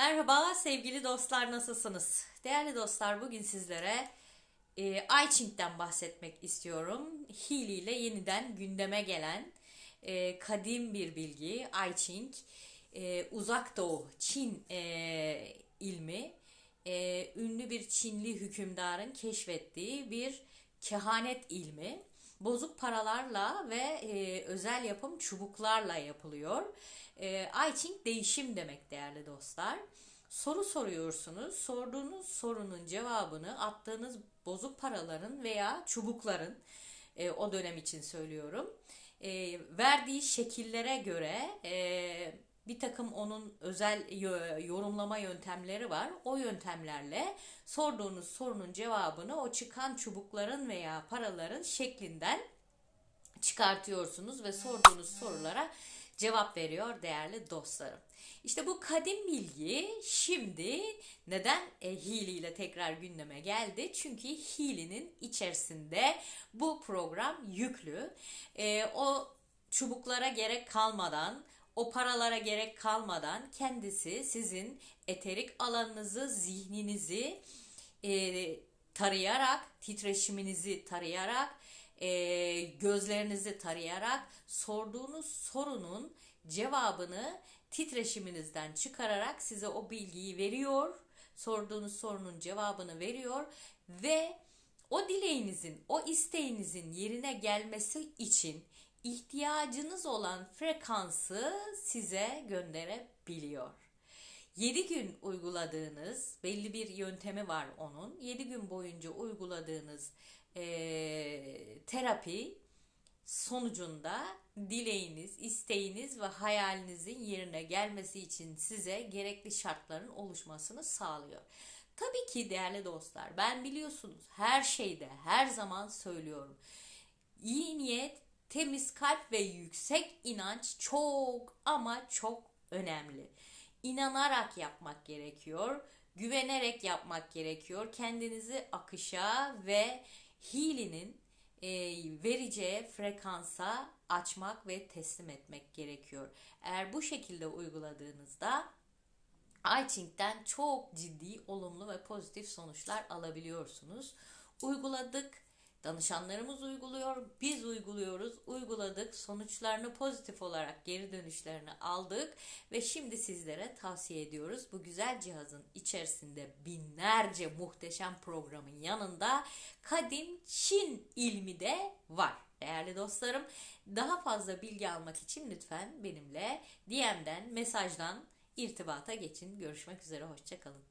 Merhaba sevgili dostlar nasılsınız? Değerli dostlar bugün sizlere e, iChing'den bahsetmek istiyorum. Healy ile yeniden gündeme gelen e, kadim bir bilgi iChing. E, Uzak Doğu Çin e, ilmi e, ünlü bir Çinli hükümdarın keşfettiği bir kehanet ilmi. Bozuk paralarla ve e, özel yapım çubuklarla yapılıyor. E, I Ching değişim demek değerli dostlar. Soru soruyorsunuz. Sorduğunuz sorunun cevabını attığınız bozuk paraların veya çubukların e, o dönem için söylüyorum. E, verdiği şekillere göre e, bir takım onun özel yorumlama yöntemleri var. O yöntemlerle sorduğunuz sorunun cevabını o çıkan çubukların veya paraların şeklinden çıkartıyorsunuz ve sorduğunuz sorulara cevap veriyor değerli dostlarım. İşte bu kadim bilgi şimdi neden e, Healy ile tekrar gündeme geldi? Çünkü Healy'nin içerisinde bu program yüklü. E, o çubuklara gerek kalmadan o paralara gerek kalmadan kendisi sizin eterik alanınızı, zihninizi e, tarayarak, titreşiminizi tarayarak, e, gözlerinizi tarayarak sorduğunuz sorunun cevabını titreşiminizden çıkararak size o bilgiyi veriyor. Sorduğunuz sorunun cevabını veriyor ve o dileğinizin, o isteğinizin yerine gelmesi için ihtiyacınız olan frekansı size gönderebiliyor. 7 gün uyguladığınız belli bir yöntemi var onun. 7 gün boyunca uyguladığınız e, terapi sonucunda dileğiniz, isteğiniz ve hayalinizin yerine gelmesi için size gerekli şartların oluşmasını sağlıyor. Tabii ki değerli dostlar ben biliyorsunuz her şeyde her zaman söylüyorum. İyi niyet temiz kalp ve yüksek inanç çok ama çok önemli. İnanarak yapmak gerekiyor, güvenerek yapmak gerekiyor. Kendinizi akışa ve Healy'nin e, vereceği frekansa açmak ve teslim etmek gerekiyor. Eğer bu şekilde uyguladığınızda iChing'den çok ciddi, olumlu ve pozitif sonuçlar alabiliyorsunuz. Uyguladık Danışanlarımız uyguluyor, biz uyguluyoruz, uyguladık, sonuçlarını pozitif olarak geri dönüşlerini aldık ve şimdi sizlere tavsiye ediyoruz. Bu güzel cihazın içerisinde binlerce muhteşem programın yanında kadim Çin ilmi de var. Değerli dostlarım, daha fazla bilgi almak için lütfen benimle DM'den, mesajdan irtibata geçin. Görüşmek üzere, hoşçakalın.